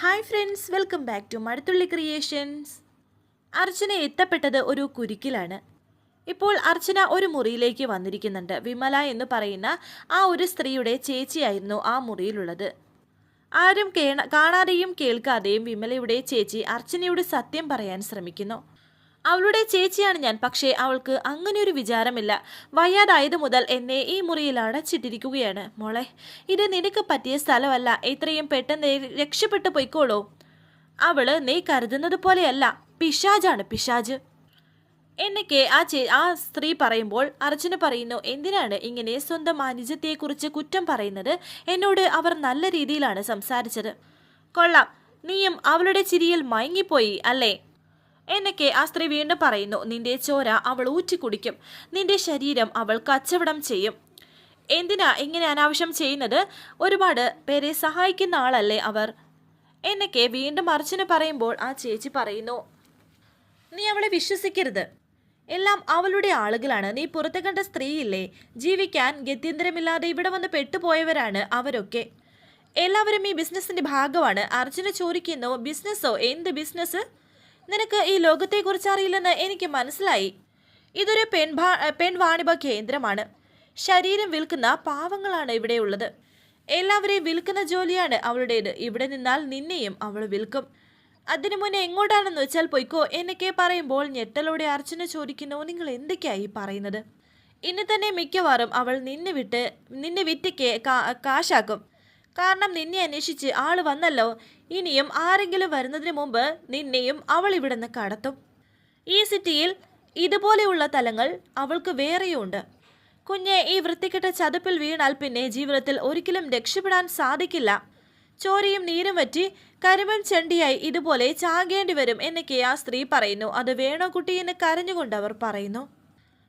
Hi friends welcome back to Mazhathulli creations Archana എത്തപ്പെട്ടത് ഒരു കുരുക്കിലാണ്. ഇപ്പോൾ അർച്ചന ഒരു മുറിയിലേക്ക് വന്നിരിക്കുന്നുണ്ട്. വിമല എന്ന് പറയുന്ന ആ ഒരു സ്ത്രീയുടെ ചേച്ചിയായിരുന്നു ആ മുറിയിലുള്ളത്. ആരും കേണ കാണാതെയും കേൾക്കാതെയും വിമലയുടെ ചേച്ചി അർച്ചനയോട് സത്യം പറയാൻ ശ്രമിക്കുന്നു. അവളുടെ ചേച്ചിയാണ് ഞാൻ പക്ഷേ അവൾക്ക് അങ്ങനെ ഒരു വിചാരമില്ല. വയ്യാതായത് മുതൽ എന്നെ ഈ മുറിയിൽ അടച്ചിട്ടിരിക്കുകയാണ് മോളെ ഇത് നിനക്ക് പറ്റിയ സ്ഥലമല്ല. ഇത്രയും പെട്ടെന്ന് രക്ഷപ്പെട്ടു പോയിക്കോളൂ. അവൾ നീ കരുതുന്നത് പോലെയല്ല. പിശാജാണ് പിശാജ്. എന്നൊക്കെ ആ ചേ ആ സ്ത്രീ പറയുമ്പോൾ അർച്ചന പറയുന്നു എന്തിനാണ് ഇങ്ങനെ സ്വന്തം അനുജത്തെക്കുറിച്ച് കുറ്റം പറയുന്നത്? എന്നോട് അവർ നല്ല രീതിയിലാണ് സംസാരിച്ചത്. കൊള്ളാം. നീയും അവളുടെ ചിരിയിൽ മയങ്ങിപ്പോയി അല്ലേ? എന്നൊക്കെ ആ സ്ത്രീ വീണ്ടും പറയുന്നു നിന്റെ ചോര അവൾ ഊറ്റിക്കുടിക്കും നിന്റെ ശരീരം അവൾ കച്ചവടം ചെയ്യും. എന്തിനാ ഇങ്ങനെ അനാവശ്യം ചെയ്യുന്നത്? ഒരുപാട് പേരെ സഹായിക്കുന്ന ആളല്ലേ അവർ. എന്നൊക്കെ വീണ്ടും അർച്ചന പറയുമ്പോൾ ആ ചേച്ചി പറയുന്നു നീ അവളെ വിശ്വസിക്കരുത്. എല്ലാം അവളുടെ ആളുകളാണ്. നീ പുറത്തു കണ്ട സ്ത്രീയില്ലേ? ജീവിക്കാൻ ഗത്യന്തരമില്ലാതെ ഇവിടെ വന്ന് പെട്ടുപോയവരാണ് അവരൊക്കെ. എല്ലാവരും ഈ ബിസിനസിന്റെ ഭാഗമാണ്. അർജുന ചോദിക്കുന്നു ബിസിനസ്സോ? എന്ത് ബിസിനസ് നിനക്ക് ഈ ലോകത്തെക്കുറിച്ച് അറിയില്ലെന്ന് എനിക്ക് മനസ്സിലായി. ഇതൊരു പെൺഭാ പെൺവാണിഭ കേന്ദ്രമാണ്. ശരീരം വിൽക്കുന്ന പാവങ്ങളാണ് ഇവിടെയുള്ളത് എല്ലാവരെയും വിൽക്കുന്ന ജോലിയാണ് അവളുടേത്. ഇവിടെ നിന്നാൽ നിന്നെയും അവൾ വിൽക്കും. അതിനു മുന്നേ എങ്ങോട്ടാണെന്ന് വെച്ചാൽ പൊയ്ക്കോ എന്നൊക്കെ പറയുമ്പോൾ ഞെട്ടലോടെ അർച്ചന ചോദിക്കുന്നു നിങ്ങൾ എന്തൊക്കെയായി പറയുന്നത്? ഇന്ന് തന്നെ മിക്കവാറും അവൾ നിന്നെ വിട്ട് നിന്നെ കാ- കാശാക്കും. കാരണം നിന്നെ അന്വേഷിച്ച് ആൾ വന്നല്ലോ. ഇനിയും ആരെങ്കിലും വരുന്നതിന് മുമ്പ് നിന്നെയും അവൾ ഇവിടുന്ന് കടത്തും. ഈ സിറ്റിയിൽ ഇതുപോലെയുള്ള തലങ്ങൾ അവൾക്ക് വേറെയുണ്ട്. കുഞ്ഞെ ഈ വൃത്തികെട്ട ചതുപ്പിൽ വീണാൽ പിന്നെ ജീവിതത്തിൽ ഒരിക്കലും രക്ഷപ്പെടാൻ സാധിക്കില്ല. ചോരയും നീരും വറ്റി കരിമൺ ചെണ്ടിയായി ഇതുപോലെ ചാകേണ്ടി വരും എന്നൊക്കെ ആ സ്ത്രീ പറയുന്നു. അത് വേണോ കുട്ടി എന്ന് കരഞ്ഞുകൊണ്ട് അവർ പറയുന്നു.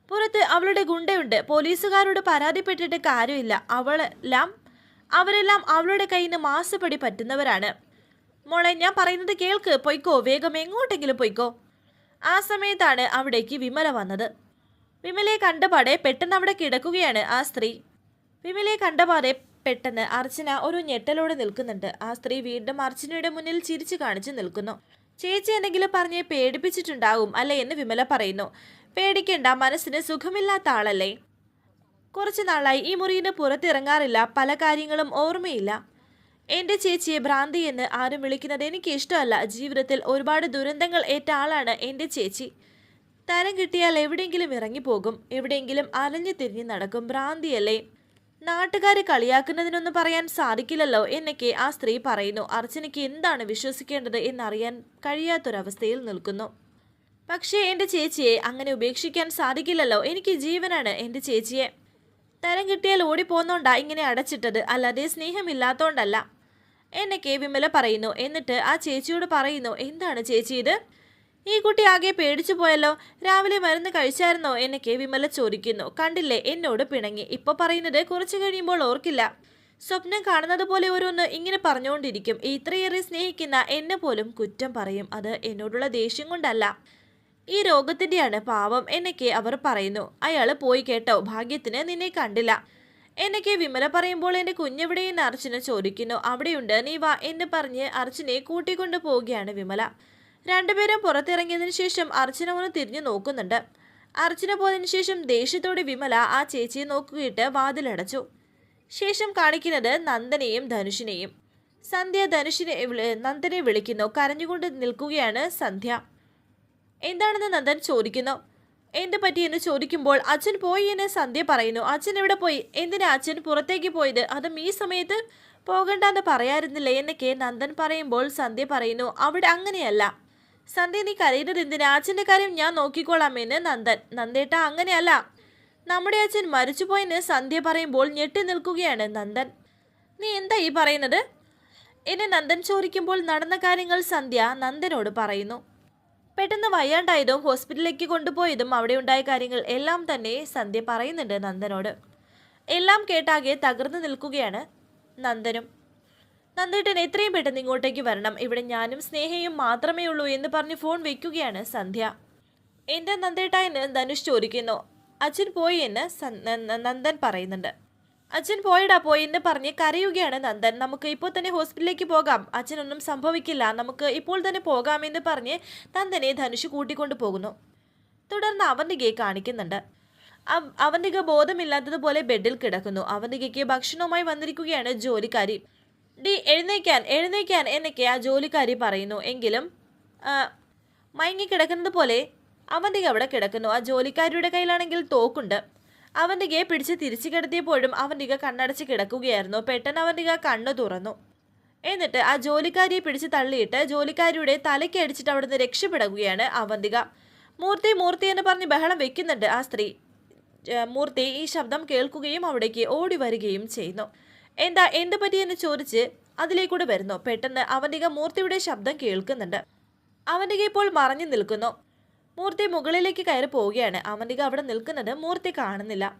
പുറത്ത് അവളുടെ ഗുണ്ടയുണ്ട്. പോലീസുകാരോട് പരാതിപ്പെട്ടിട്ട് കാര്യമില്ല. അവളെല്ലാം അവരെല്ലാം അവളുടെ കയ്യിൽ നിന്ന് മാസപ്പടി പറ്റുന്നവരാണ്. മോളെ ഞാൻ പറയുന്നത് കേൾക്ക്. പൊയ്ക്കോ വേഗം എങ്ങോട്ടെങ്കിലും പൊയ്ക്കോ. ആ സമയത്താണ് അവിടേക്ക് വിമല വന്നത്. വിമലയെ കണ്ടപാടെ പെട്ടെന്ന് അവിടെ കിടക്കുകയാണ് ആ സ്ത്രീ. വിമലയെ കണ്ടപാടെ പെട്ടെന്ന് അർച്ചന ഒരു ഞെട്ടലോടെ നിൽക്കുന്നുണ്ട്. ആ സ്ത്രീ വീണ്ടും അർച്ചനയുടെ മുന്നിൽ ചിരിച്ചു കാണിച്ചു നിൽക്കുന്നു. ചേച്ചി എന്തെങ്കിലും പറഞ്ഞ് പേടിപ്പിച്ചിട്ടുണ്ടാവും അല്ലേ എന്ന് വിമല പറയുന്നു. പേടിക്കേണ്ട മനസ്സിന് സുഖമില്ലാത്ത ആളല്ലേ? കുറച്ചു നാളായി ഈ മുറിയിന് പുറത്തിറങ്ങാറില്ല. പല കാര്യങ്ങളും ഓർമ്മയില്ല. എന്റെ ചേച്ചിയെ ഭ്രാന്തി എന്ന് ആരും വിളിക്കുന്നത് എനിക്ക് ഇഷ്ടമല്ല ജീവിതത്തിൽ ഒരുപാട് ദുരന്തങ്ങൾ ഏറ്റ ആളാണ് എന്റെ ചേച്ചി. തരം കിട്ടിയാൽ എവിടെയെങ്കിലും ഇറങ്ങിപ്പോകും. എവിടെയെങ്കിലും അലഞ്ഞു തിരിഞ്ഞ് നടക്കും. ഭ്രാന്തിയല്ലേ. നാട്ടുകാരെ കളിയാക്കുന്നതിനൊന്നും പറയാൻ സാധിക്കില്ലല്ലോ എന്നൊക്കെ ആ സ്ത്രീ പറയുന്നു. അർച്ചനയ്ക്ക് എന്താണ് വിശ്വസിക്കേണ്ടത് എന്നറിയാൻ കഴിയാത്തൊരവസ്ഥയിൽ നിൽക്കുന്നു. പക്ഷേ എന്റെ ചേച്ചിയെ അങ്ങനെ ഉപേക്ഷിക്കാൻ സാധിക്കില്ലല്ലോ. എനിക്ക് ജീവനാണ് എന്റെ ചേച്ചിയെ. തരം കിട്ടിയാൽ ഓടിപ്പോന്നോണ്ടാ ഇങ്ങനെ അടച്ചിട്ടത്. അല്ലാതെ സ്നേഹമില്ലാത്തോണ്ടല്ല. എന്നെ കെ. വിമല പറയുന്നു. എന്നിട്ട് ആ ചേച്ചിയോട് പറയുന്നു എന്താണ് ചേച്ചി ഇത്? ഈ കുട്ടി ആകെ പേടിച്ചു പോയല്ലോ. രാവിലെ മരുന്ന് കഴിച്ചായിരുന്നോ? എന്നെ കെ. വിമല ചോദിക്കുന്നു. കണ്ടില്ലേ എന്നോട് പിണങ്ങി. ഇപ്പൊ പറയുന്നത് കുറച്ചു കഴിയുമ്പോൾ ഓർക്കില്ല. സ്വപ്നം കാണുന്നത് പോലെ ഓരോന്ന് ഇങ്ങനെ പറഞ്ഞുകൊണ്ടിരിക്കും ഇത്രയേറെ സ്നേഹിക്കുന്ന എന്നെ പോലും കുറ്റം പറയും. അത് എന്നോടുള്ള ദേഷ്യം കൊണ്ടല്ല. ഈ രോഗത്തിന്റെയാണ് പാവം എന്നൊക്കെ അവർ പറയുന്നു. അയാൾ പോയി കേട്ടോ. ഭാഗ്യത്തിന് നിന്നെ കണ്ടില്ല. എന്നൊക്കെ വിമല പറയുമ്പോൾ എന്റെ കുഞ്ഞെവിടെയെന്ന് അർച്ചന ചോദിക്കുന്നു. അവിടെയുണ്ട്. നീ വാ എന്ന് പറഞ്ഞ് അർച്ചനെ കൂട്ടിക്കൊണ്ടു പോവുകയാണ് വിമല. രണ്ടുപേരും പുറത്തിറങ്ങിയതിനു ശേഷം അർച്ചന ഒന്ന് തിരിഞ്ഞു നോക്കുന്നുണ്ട്. അർച്ചന പോയതിനു ശേഷം ദേഷ്യത്തോടെ വിമല ആ ചേച്ചിയെ നോക്കിയിട്ട് വാതിലടച്ചു. ശേഷം കാണിക്കുന്നത് നന്ദനെയും ധനുഷിനെയും. സന്ധ്യ ധനുഷിനെ നന്ദനെ വിളിക്കുന്നു. കരഞ്ഞുകൊണ്ട് നിൽക്കുകയാണ് സന്ധ്യ. എന്താണെന്ന് നന്ദൻ ചോദിക്കുന്നു. എന്ത് പറ്റിയെന്ന് ചോദിക്കുമ്പോൾ അച്ഛൻ പോയി എന്ന് സന്ധ്യ പറയുന്നു. അച്ഛൻ എവിടെ പോയി? എന്തിനാ അച്ഛൻ പുറത്തേക്ക് പോയത്? അതും ഈ സമയത്ത് പോകണ്ടെന്ന് പറയാറുന്നില്ലേ എന്നൊക്കെ നന്ദൻ പറയുമ്പോൾ സന്ധ്യ പറയുന്നു അവിടെ അങ്ങനെയല്ല. സന്ധ്യ നീ കരയുന്നത് എന്തിനാ? അച്ഛന്റെ കാര്യം ഞാൻ നോക്കിക്കോളാമെന്ന് നന്ദൻ. നന്ദേട്ട അങ്ങനെയല്ല. നമ്മുടെ അച്ഛൻ മരിച്ചുപോയെന്ന് സന്ധ്യ പറയുമ്പോൾ ഞെട്ടി നിൽക്കുകയാണ് നന്ദൻ. നീ എന്താ ഈ പറയുന്നത്? എന്നെ നന്ദൻ ചോദിക്കുമ്പോൾ നടന്ന കാര്യങ്ങൾ സന്ധ്യ നന്ദനോട് പറയുന്നു. പെട്ടെന്ന് വയ്യാണ്ടായതും ഹോസ്പിറ്റലിലേക്ക് കൊണ്ടുപോയതും അവിടെ ഉണ്ടായ കാര്യങ്ങൾ എല്ലാം തന്നെ സന്ധ്യ പറയുന്നുണ്ട് നന്ദനോട്. എല്ലാം കേട്ടാകെ തകർന്നു നിൽക്കുകയാണ് നന്ദനും. നന്ദേട്ടൻ എത്രയും പെട്ടെന്ന് ഇങ്ങോട്ടേക്ക് വരണം. ഇവിടെ ഞാനും സ്നേഹയും മാത്രമേ ഉള്ളൂ എന്ന് പറഞ്ഞ് ഫോൺ വെക്കുകയാണ് സന്ധ്യ. എന്റെ നന്ദേട്ട എന്ന് ധനുഷ് ചോദിക്കുന്നു. അച്ഛൻ പോയി എന്ന് നന്ദൻ പറയുന്നുണ്ട്. അച്ഛൻ പോയിടാ പോയി എന്ന് പറഞ്ഞ് കരയുകയാണ് നന്ദൻ. നമുക്ക് ഇപ്പോൾ തന്നെ ഹോസ്പിറ്റലിലേക്ക് പോകാം. അച്ഛനൊന്നും സംഭവിക്കില്ല. നമുക്ക് ഇപ്പോൾ തന്നെ പോകാമെന്ന് പറഞ്ഞ് നന്ദനെ ധനുഷ് കൂട്ടിക്കൊണ്ടു പോകുന്നു. തുടർന്ന് അവന്തികയെ കാണിക്കുന്നുണ്ട്. അവ- അവന്തിക ബോധമില്ലാത്തതുപോലെ ബെഡിൽ കിടക്കുന്നു. അവന്തികയ്ക്ക് ഭക്ഷണവുമായി വന്നിരിക്കുകയാണ് ജോലിക്കാരി. ഡി എഴുന്നേക്കാൻ എഴുന്നേക്കാൻ എന്നൊക്കെ ആ ജോലിക്കാരി പറയുന്നു. എങ്കിലും മയങ്ങി കിടക്കുന്നത് പോലെ അവന്തിക അവിടെ കിടക്കുന്നു. ആ ജോലിക്കാരിയുടെ കയ്യിലാണെങ്കിൽ തോക്കുണ്ട്. അവന്തികയെ പിടിച്ച് തിരിച്ചു കിടത്തിയപ്പോഴും അവന്തിക കണ്ണടച്ച് കിടക്കുകയായിരുന്നു. പെട്ടെന്ന് അവന്തിക കണ്ണു തുറന്നു. എന്നിട്ട് ആ ജോലിക്കാരിയെ പിടിച്ച് തള്ളിയിട്ട് ജോലിക്കാരിയുടെ തലയ്ക്ക് അടിച്ചിട്ട് അവിടുന്ന് രക്ഷപ്പെടുകയാണ് അവന്തിക. മൂർത്തി മൂർത്തി എന്ന് പറഞ്ഞ് ബഹളം വെക്കുന്നുണ്ട് ആ സ്ത്രീ. മൂർത്തി ഈ ശബ്ദം കേൾക്കുകയും അവിടേക്ക് ഓടി വരികയും ചെയ്യുന്നു. എന്താ എന്ത് പറ്റിയെന്ന് ചോദിച്ച് അതിലേക്കൂടെ വരുന്നു. പെട്ടെന്ന് അവന്തിക മൂർത്തിയുടെ ശബ്ദം കേൾക്കുന്നുണ്ട്. അവന്തിക ഇപ്പോൾ മറഞ്ഞു നിൽക്കുന്നു. മൂർത്തി മുകളിലേക്ക് കയറി പോവുകയാണ്. അവന്തിക അവിടെ നിൽക്കുന്നത് മൂർത്തി കാണുന്നില്ല.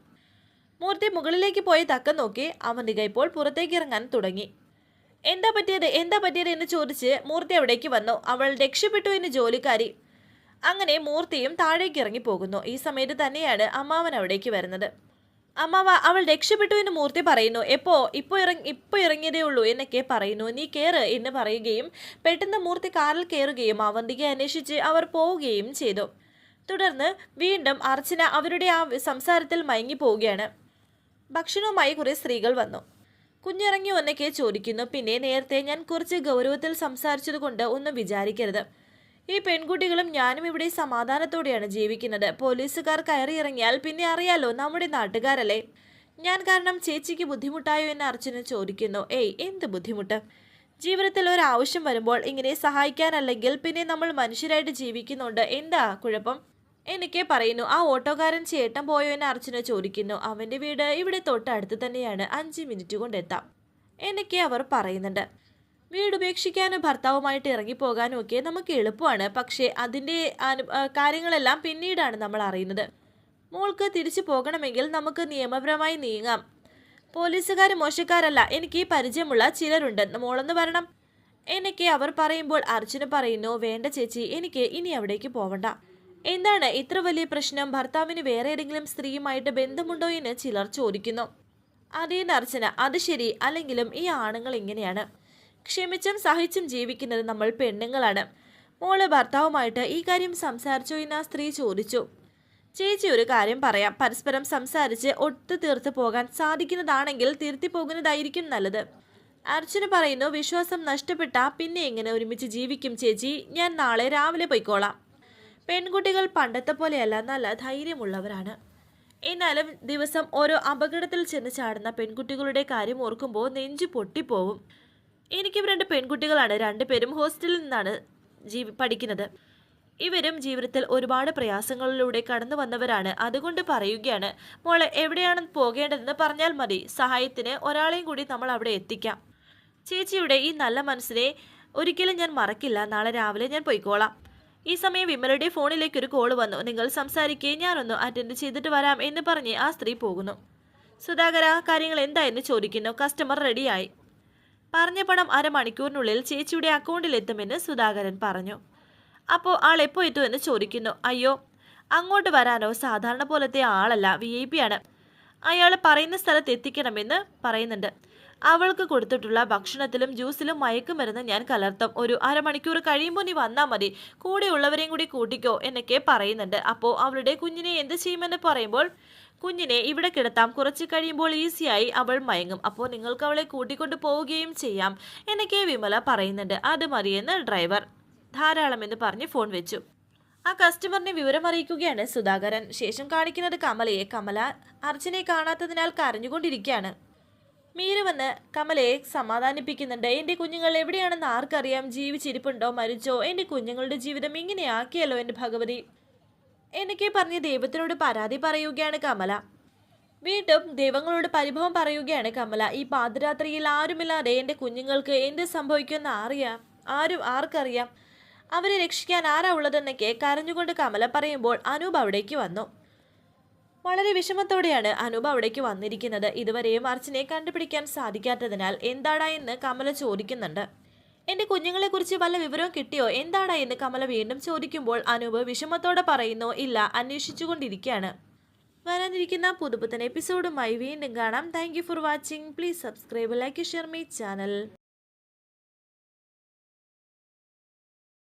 മൂർത്തി മുകളിലേക്ക് പോയി തക്കം നോക്കി. അവന്തിക ഇപ്പോൾ പുറത്തേക്ക് ഇറങ്ങാൻ തുടങ്ങി. എന്താ പറ്റിയത്? എന്താ പറ്റിയത്? എന്ന് ചോദിച്ച് മൂർത്തി അവിടേക്ക് വന്നു. അവൾ രക്ഷപ്പെട്ടു എന്ന് ജോലിക്കാരി അങ്ങനെ മൂർത്തിയും താഴേക്ക് ഇറങ്ങി പോകുന്നു. ഈ സമയത്ത് തന്നെയാണ് അമ്മാവൻ അവിടേക്ക് വരുന്നത്. അമ്മാവ അവൾ രക്ഷപ്പെട്ടു എന്ന് മൂർത്തി പറയുന്നു. എപ്പോ ഇപ്പോൾ ഇറങ്ങി ഇപ്പോൾ ഇറങ്ങിയതേ ഉള്ളൂ എന്നൊക്കെ പറയുന്നു. നീ കയറ് എന്ന് പറയുകയും പെട്ടെന്ന് മൂർത്തി കാറിൽ കയറുകയും അവന്തിക്ക് അന്വേഷിച്ച് അവർ പോവുകയും ചെയ്തു. തുടർന്ന് വീണ്ടും അർച്ചന അവരുടെ ആ സംസാരത്തിൽ മയങ്ങി പോവുകയാണ് ഭക്ഷണവുമായി കുറേ സ്ത്രീകൾ വന്നു. കുഞ്ഞിറങ്ങി ഒന്നൊക്കെ ചോദിക്കുന്നു. പിന്നെ നേരത്തെ ഞാൻ കുറച്ച് ഗൗരവത്തിൽ സംസാരിച്ചതുകൊണ്ട് ഒന്നും വിചാരിക്കരുത്. ഈ പെൺകുട്ടികളും ഞാനും ഇവിടെ സമാധാനത്തോടെയാണ് ജീവിക്കുന്നത്. പോലീസുകാർ കയറിയിറങ്ങിയാൽ പിന്നെ അറിയാലോ നമ്മുടെ നാട്ടുകാരല്ലേ? ഞാൻ കാരണം ചേച്ചിക്ക് ബുദ്ധിമുട്ടായോ എന്ന് അർച്ചന ചോദിക്കുന്നു. ഏയ് എന്ത് ബുദ്ധിമുട്ട്? ജീവിതത്തിൽ ഒരു ആവശ്യം വരുമ്പോൾ ഇങ്ങനെ സഹായിക്കാനല്ലെങ്കിൽ പിന്നെ നമ്മൾ മനുഷ്യരായിട്ട് ജീവിക്കുന്നുണ്ട്. എന്താ കുഴപ്പം? എനിക്ക് പറയുന്നു. ആ ഓട്ടോക്കാരൻ ചേട്ടൻ പോയോ എന്ന് അർച്ചന ചോദിക്കുന്നു. അവന്റെ വീട് ഇവിടെ തൊട്ടടുത്ത് തന്നെയാണ്. അഞ്ച് മിനിറ്റ് കൊണ്ട് എത്താം. എന്നൊക്കെ അവർ പറയുന്നുണ്ട്. വീട് ഉപേക്ഷിക്കാനും ഭർത്താവുമായിട്ട് ഇറങ്ങിപ്പോകാനും ഒക്കെ നമുക്ക് എളുപ്പമാണ്. പക്ഷേ അതിന്റെ കാര്യങ്ങളെല്ലാം പിന്നീടാണ് നമ്മൾ അറിയുന്നത്. മോൾക്ക് തിരിച്ചു പോകണമെങ്കിൽ നമുക്ക് നിയമപരമായി നീങ്ങാം. പോലീസുകാർ മോശക്കാരല്ല. എനിക്ക് പരിചയമുള്ള ചിലരുണ്ട്. മോളെന്ന് വരണം. എന്നൊക്കെ അവർ പറയുമ്പോൾ അർജുന് പറയുന്നു വേണ്ട ചേച്ചി എനിക്ക് ഇനി അവിടേക്ക് പോവണ്ട. എന്താണ് ഇത്ര വലിയ പ്രശ്നം? ഭർത്താവിന് വേറെ ഏതെങ്കിലും സ്ത്രീയുമായിട്ട് ബന്ധമുണ്ടോ എന്ന് ചിലർ ചോദിക്കുന്നു. അതേന്ന് അർച്ചന അത് ശരി. അല്ലെങ്കിലും ഈ ആണുങ്ങൾ ഇങ്ങനെയാണ്. ക്ഷമിച്ചും സഹിച്ചും ജീവിക്കുന്നത് നമ്മൾ പെണ്ണുങ്ങളാണ്. മോൾ ഭർത്താവുമായിട്ട് ഈ കാര്യം സംസാരിച്ചോ എന്ന് ആ സ്ത്രീ ചോദിച്ചു. ചേച്ചി ഒരു കാര്യം പറയാം. പരസ്പരം സംസാരിച്ച് ഒത്തു തീർത്ത് പോകാൻ സാധിക്കുന്നതാണെങ്കിൽ തിരുത്തി പോകുന്നതായിരിക്കും നല്ലത്. അർച്ചന പറയുന്നു വിശ്വാസം നഷ്ടപ്പെട്ട പിന്നെ എങ്ങനെ ഒരുമിച്ച് ജീവിക്കും ചേച്ചി? ഞാൻ നാളെ രാവിലെ പോയിക്കോളാം. പെൺകുട്ടികൾ പണ്ടത്തെ പോലെയല്ല നല്ല ധൈര്യമുള്ളവരാണ്. എന്നാലും ദിവസം ഓരോ അപകടത്തിൽ ചെന്ന് ചാടുന്ന പെൺകുട്ടികളുടെ കാര്യം ഓർക്കുമ്പോൾ നെഞ്ചു പൊട്ടിപ്പോവും. എനിക്കും രണ്ട് പെൺകുട്ടികളാണ്. രണ്ടുപേരും ഹോസ്റ്റലിൽ നിന്നാണ് ജീവി പഠിക്കുന്നത്. ഇവരും ജീവിതത്തിൽ ഒരുപാട് പ്രയാസങ്ങളിലൂടെ കടന്നു വന്നവരാണ്. അതുകൊണ്ട് പറയുകയാണ് മോളെ എവിടെയാണ് പോകേണ്ടതെന്ന് പറഞ്ഞാൽ മതി. സഹായത്തിന് ഒരാളെയും കൂടി നമ്മൾ അവിടെ എത്തിക്കാം. ചേച്ചിയുടെ ഈ നല്ല മനസ്സിനെ ഒരിക്കലും ഞാൻ മറക്കില്ല. നാളെ രാവിലെ ഞാൻ പോയിക്കോളാം. ഈ സമയം വിമലയുടെ ഫോണിലേക്ക് ഒരു കോൾ വന്നു. നിങ്ങൾ സംസാരിക്കേ ഞാനൊന്ന് അറ്റൻഡ് ചെയ്തിട്ട് വരാം എന്ന് പറഞ്ഞ് ആ സ്ത്രീ പോകുന്നു. സുധാകര കാര്യങ്ങൾ എന്തായെന്ന് ചോദിക്കുന്നു. കസ്റ്റമർ റെഡിയായി. പറഞ്ഞ പണം അരമണിക്കൂറിനുള്ളിൽ ചേച്ചിയുടെ അക്കൗണ്ടിൽ എത്തുമെന്ന് സുധാകരൻ പറഞ്ഞു. അപ്പോൾ ആൾ എപ്പോൾ എത്തുമെന്ന് ചോദിക്കുന്നു. അയ്യോ അങ്ങോട്ട് വരാനോ? സാധാരണ പോലത്തെ ആളല്ല. വി ഐ പി ആണ്. അയാൾ പറയുന്ന സ്ഥലത്ത് എത്തിക്കണമെന്ന് പറയുന്നുണ്ട്. അവൾക്ക് കൊടുത്തിട്ടുള്ള ഭക്ഷണത്തിലും ജ്യൂസിലും മയക്കുമരുന്ന് ഞാൻ കലർത്തും. ഒരു അരമണിക്കൂർ കഴിയുമ്പോൾ നീ വന്നാൽ മതി. കൂടെയുള്ളവരെയും കൂടി കൂട്ടിക്കോ എന്നൊക്കെ പറയുന്നുണ്ട്. അപ്പോൾ അവളുടെ കുഞ്ഞിനെ എന്ത് ചെയ്യുമെന്ന് പറയുമ്പോൾ കുഞ്ഞിനെ ഇവിടെ കിടത്താം. കുറച്ച് കഴിയുമ്പോൾ ഈസിയായി അവൾ മയങ്ങും. അപ്പോൾ നിങ്ങൾക്ക് അവളെ കൂട്ടിക്കൊണ്ട് പോവുകയും ചെയ്യാം എന്നൊക്കെ വിമല പറയുന്നുണ്ട്. അത് മതിയെന്ന് ഡ്രൈവർ ധാരാളം എന്ന് പറഞ്ഞ് ഫോൺ വെച്ചു. ആ കസ്റ്റമറിനെ വിവരം അറിയിക്കുകയാണ് സുധാകരൻ. ശേഷം കാണിക്കുന്നത് കമലയെ. കമല അർജുനെ കാണാത്തതിനാൽ കരഞ്ഞുകൊണ്ടിരിക്കുകയാണ്. മീര വന്ന് കമലയെ സമാധാനിപ്പിക്കുന്നുണ്ട്. എന്റെ കുഞ്ഞുങ്ങൾ എവിടെയാണെന്ന് ആർക്കറിയാം? ജീവിച്ചിരിപ്പുണ്ടോ? മരിച്ചോ? എന്റെ കുഞ്ഞുങ്ങളുടെ ജീവിതം ഇങ്ങനെയാക്കിയല്ലോ എന്റെ ഭഗവതി. എന്നൊക്കെ പറഞ്ഞ് ദൈവത്തിനോട് പരാതി പറയുകയാണ് കമല. വീണ്ടും ദൈവങ്ങളോട് പരിഭവം പറയുകയാണ് കമല. ഈ പാതിരാത്രിയിൽ ആരുമില്ലാതെ എന്റെ കുഞ്ഞുങ്ങൾക്ക് എന്ത് സംഭവിക്കുമെന്ന് അറിയാം. ആരും ആർക്കറിയാം. അവരെ രക്ഷിക്കാൻ ആരാ ഉള്ളതെന്നൊക്കെ കരഞ്ഞുകൊണ്ട് കമല പറയുമ്പോൾ അനൂപ് അവിടേക്ക് വന്നു. വളരെ വിഷമത്തോടെയാണ് അനൂപ് അവിടേക്ക് വന്നിരിക്കുന്നത്. ഇതുവരെയും അർച്ചനെ കണ്ടുപിടിക്കാൻ സാധിക്കാത്തതിനാൽ എന്താടാ എന്ന് കമല ചോദിക്കുന്നുണ്ട്. എന്റെ കുഞ്ഞുങ്ങളെക്കുറിച്ച് വല്ല വിവരവും കിട്ടിയോ? എന്താടാ എന്ന് കമല വീണ്ടും ചോദിക്കുമ്പോൾ അനൂപ് വിഷമത്തോടെ പറയുന്നു ഇല്ല അന്വേഷിച്ചുകൊണ്ടിരിക്കുകയാണ്. വരാനിരിക്കുന്ന പുതുപുത്തൻ എപ്പിസോഡുമായി വീണ്ടും കാണാം. Thank for watching. Please subscribe like share my channel.